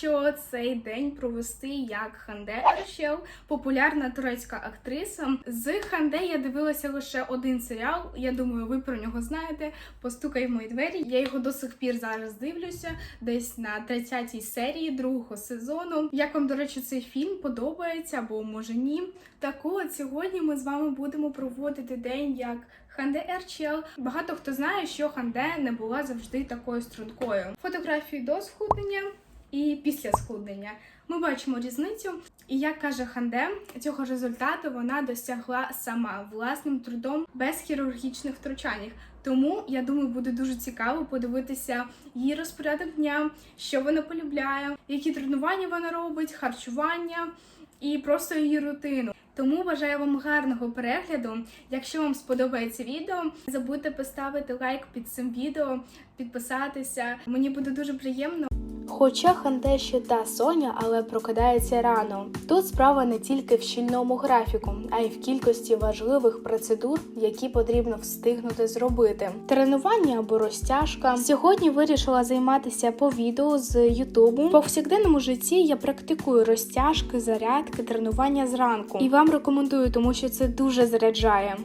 Що цей день провести як Ханде Ершел, популярна турецька актриса? З Ханде я дивилася лише один серіал. Я думаю, ви про нього знаєте. Постукай в мої двері. Я його до сих пір зараз дивлюся, десь на 30-й серії другого сезону. Як вам, до речі, цей фільм подобається або може ні? Так от сьогодні ми з вами будемо проводити день як Ханде Ерчел. Багато хто знає, що Ханде не була завжди такою стрункою. Фотографії до схуднення і після схуднення. Ми бачимо різницю, і як каже Ханде, цього результату вона досягла сама власним трудом без хірургічних втручань. Тому я думаю, буде дуже цікаво подивитися її розпорядок дня, що вона полюбляє, які тренування вона робить, харчування і просто її рутину. Тому бажаю вам гарного перегляду. Якщо вам сподобається відео, не забудьте поставити лайк під цим відео, підписатися. Мені буде дуже приємно. Хоча Ханде ще та Соня, але прокидається рано. Тут справа не тільки в щільному графіку, а й в кількості важливих процедур, які потрібно встигнути зробити. Тренування або розтяжка. Сьогодні вирішила займатися по відео з Ютубу. В повсякденному житті я практикую розтяжки, зарядки, тренування зранку. І вам рекомендую, тому що це дуже заряджає.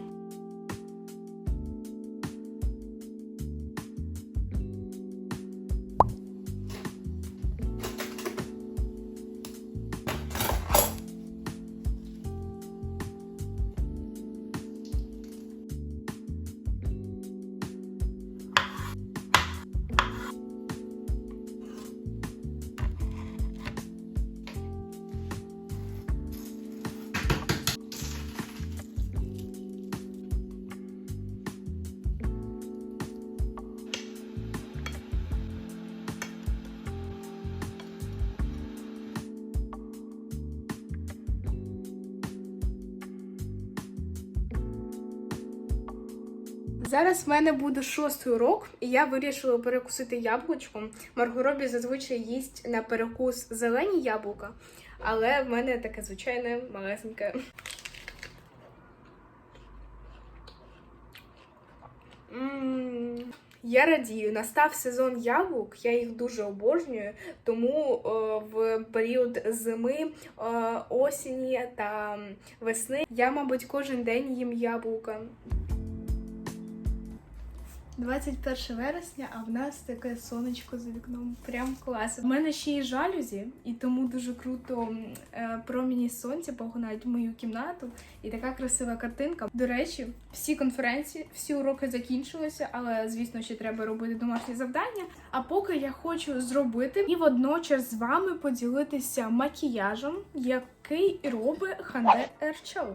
Зараз в мене буде шостий урок, і я вирішила перекусити яблучком. Маргоробі зазвичай їсть на перекус зелені яблука, але в мене таке звичайне малесеньке. Я радію, настав сезон яблук, я їх дуже обожнюю, тому е, в період зими, е, осені та весни я, мабуть, кожен день їм яблука. 21 вересня, а в нас таке сонечко за вікном. Прям клас. В мене ще є жалюзі, і тому дуже круто е, проміні сонця погонають мою кімнату. І така красива картинка. До речі, всі конференції, всі уроки закінчилися, але звісно, ще треба робити домашні завдання. А поки я хочу зробити і водночас з вами поділитися макіяжем, який робить Ханде Ерчел.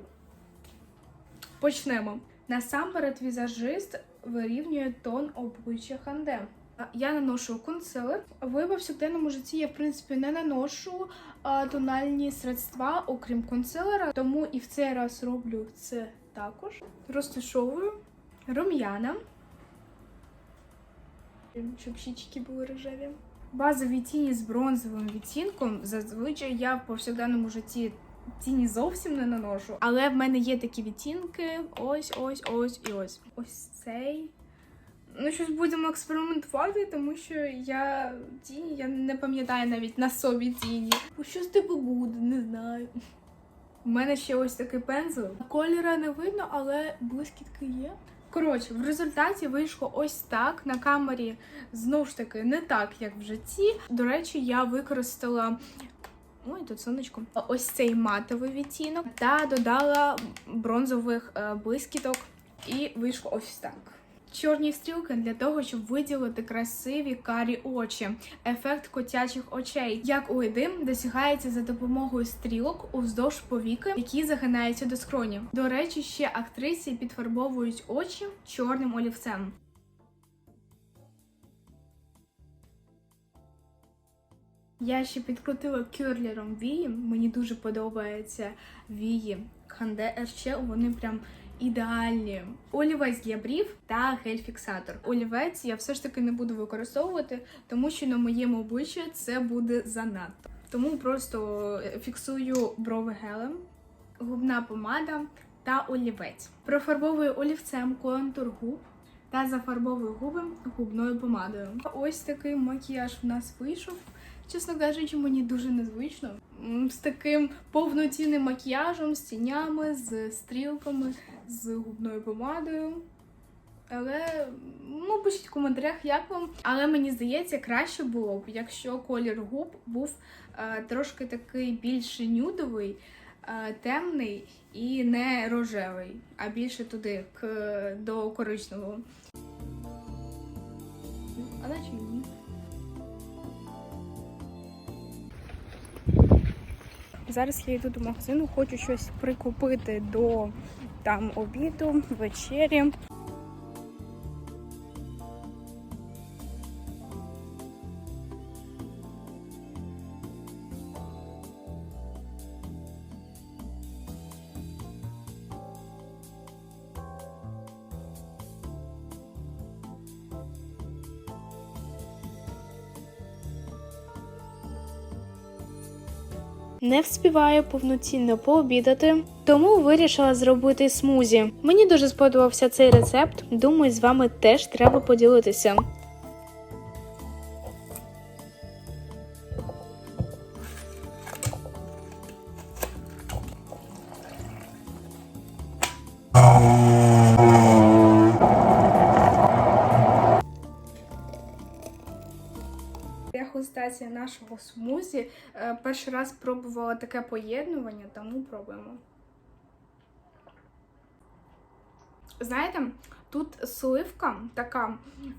Почнемо. Насамперед, візажист вирівнює тон обличчя Ханде. Я наношу консилер. В повсякденному житті я, в принципі, не наношу тональні средства, окрім консилера, тому і в цей раз роблю це також. Розташовую рум'яна, щоб щічки були рожеві. Базові тіні з бронзовим відтінком. Зазвичай я в повсякденному житті тіні зовсім не наношу. Але в мене є такі відтінки. Ось, ось, ось і ось. Ось цей. Ну, щось будемо експериментувати, тому що я тіні, я не пам'ятаю навіть на собі тіні. Що з тебе буде, не знаю. У мене ще ось такий пензл. Кольора не видно, але блискітки є. Коротше, в результаті вийшло ось так. На камері знову ж таки не так, як в житті. До речі, я використала Ой, тут сонечко. Ось цей матовий відтінок та додала бронзових е, блискіток, і вийшло ось так. Чорні стрілки для того, щоб виділити красиві карі очі, ефект котячих очей, як у Едим, досягається за допомогою стрілок уздовж повіки, які загинаються до скронів. До речі, ще актриси підфарбовують очі чорним олівцем. Я ще підкрутила кюрлером вії. Мені дуже подобаються вії Ханде Ерче. Вони прям ідеальні. Олівець для брів та гель-фіксатор. Олівець я все ж таки не буду використовувати, тому що на моєму обличчі це буде занадто. Тому просто фіксую брови гелем, губна помада та олівець. Профарбовую олівцем контур губ та зафарбовую губи губною помадою. Ось такий макіяж в нас вийшов. Чесно кажучи, мені дуже незвично. З таким повноцінним макіяжем, з тінями, з стрілками, з губною помадою. Але ну пишіть в коментарях, як вам. Але мені здається, краще було б, якщо колір губ був е, трошки такий більш нюдовий, е, темний і не рожевий, а більше туди к, до коричневого. А наче ні. Зараз я йду до магазину, хочу щось прикупити до там обіду, вечері. Не вспіваю повноцінно пообідати, тому вирішила зробити смузі. Мені дуже сподобався цей рецепт. Думаю, з вами теж треба поділитися. Дегустація нашого смузі. Е, Перший раз пробувала таке поєднування, тому пробуємо. Знаєте, тут сливка така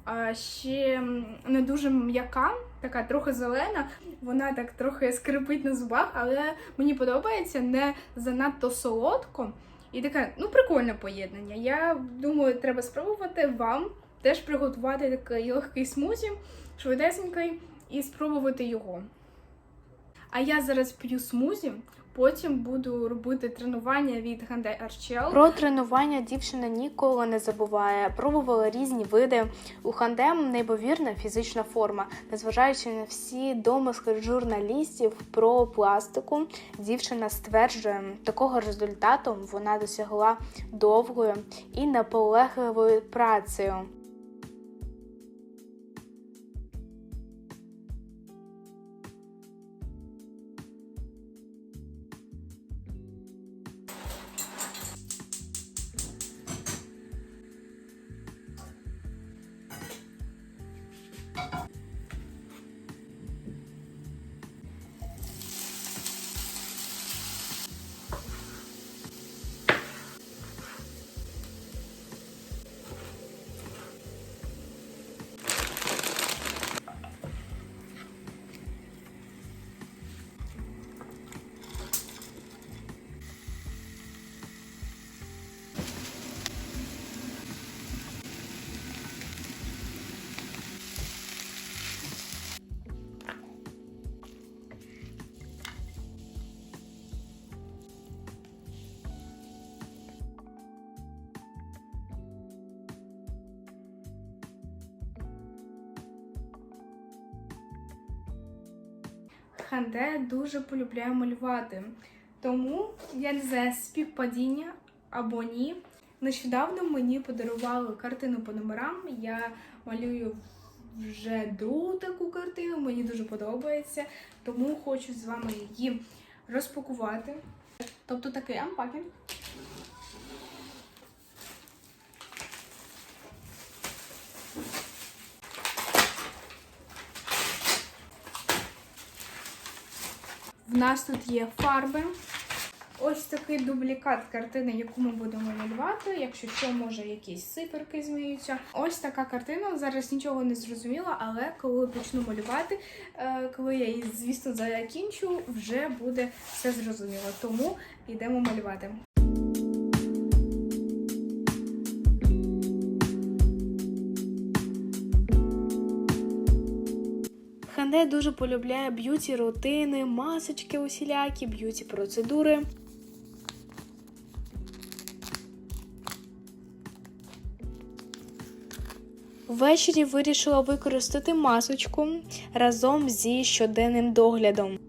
е, ще не дуже м'яка, така трохи зелена. Вона так трохи скрипить на зубах, але мені подобається не занадто солодко. І таке, ну, прикольне поєднання. Я думаю, треба спробувати вам теж приготувати такий легкий смузі, швидесенький, і спробувати його. А я зараз п'ю смузі, потім буду робити тренування від Hyundai Archel. Про тренування дівчина ніколи не забуває. Пробувала різні види. У хандем неймовірна фізична форма. Незважаючи на всі домисли журналістів про пластику, дівчина стверджує, такого результату вона досягла довгою і наполегливою працею. Ханде дуже полюбляє малювати. Тому я не знаю, співпадіння або ні. Нещодавно мені подарували картину по номерам. Я малюю вже другу таку картину, мені дуже подобається, тому хочу з вами її розпакувати. Тобто такий ампакінг. В нас тут є фарби. Ось такий дублікат картини, яку ми будемо малювати. Якщо що, може якісь сиперки зміються. Ось така картина. Зараз нічого не зрозуміла, але коли почну малювати, е, коли я її, звісно, закінчу, вже буде все зрозуміло. Тому йдемо малювати. Ханде дуже полюбляє б'юті рутини, масочки усілякі, б'юті процедури. Ввечері вирішила використати масочку разом зі щоденним доглядом.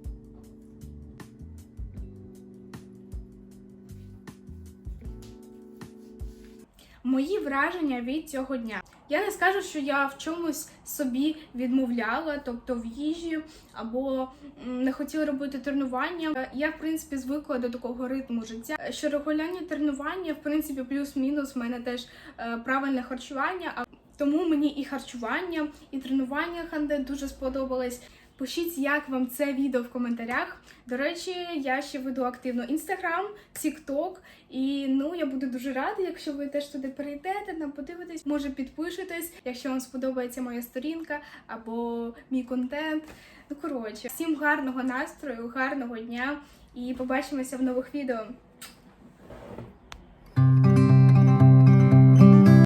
Враження від цього дня. Я не скажу, що я в чомусь собі відмовляла, тобто в їжі або не хотіла робити тренування. Е, Я в принципі звикла до такого ритму життя. Що регулярні тренування, в принципі, плюс-мінус в мене теж е, правильне харчування. А тому мені і харчування, і тренування ханде дуже сподобались. Пишіть, як вам це відео в коментарях. До речі, я ще веду активно інстаграм, тікток, і ну я буду дуже рада, якщо ви теж туди перейдете, нам подивитесь, може підпишетесь, якщо вам сподобається моя сторінка або мій контент. Ну коротше, всім гарного настрою, гарного дня і побачимося в нових відео.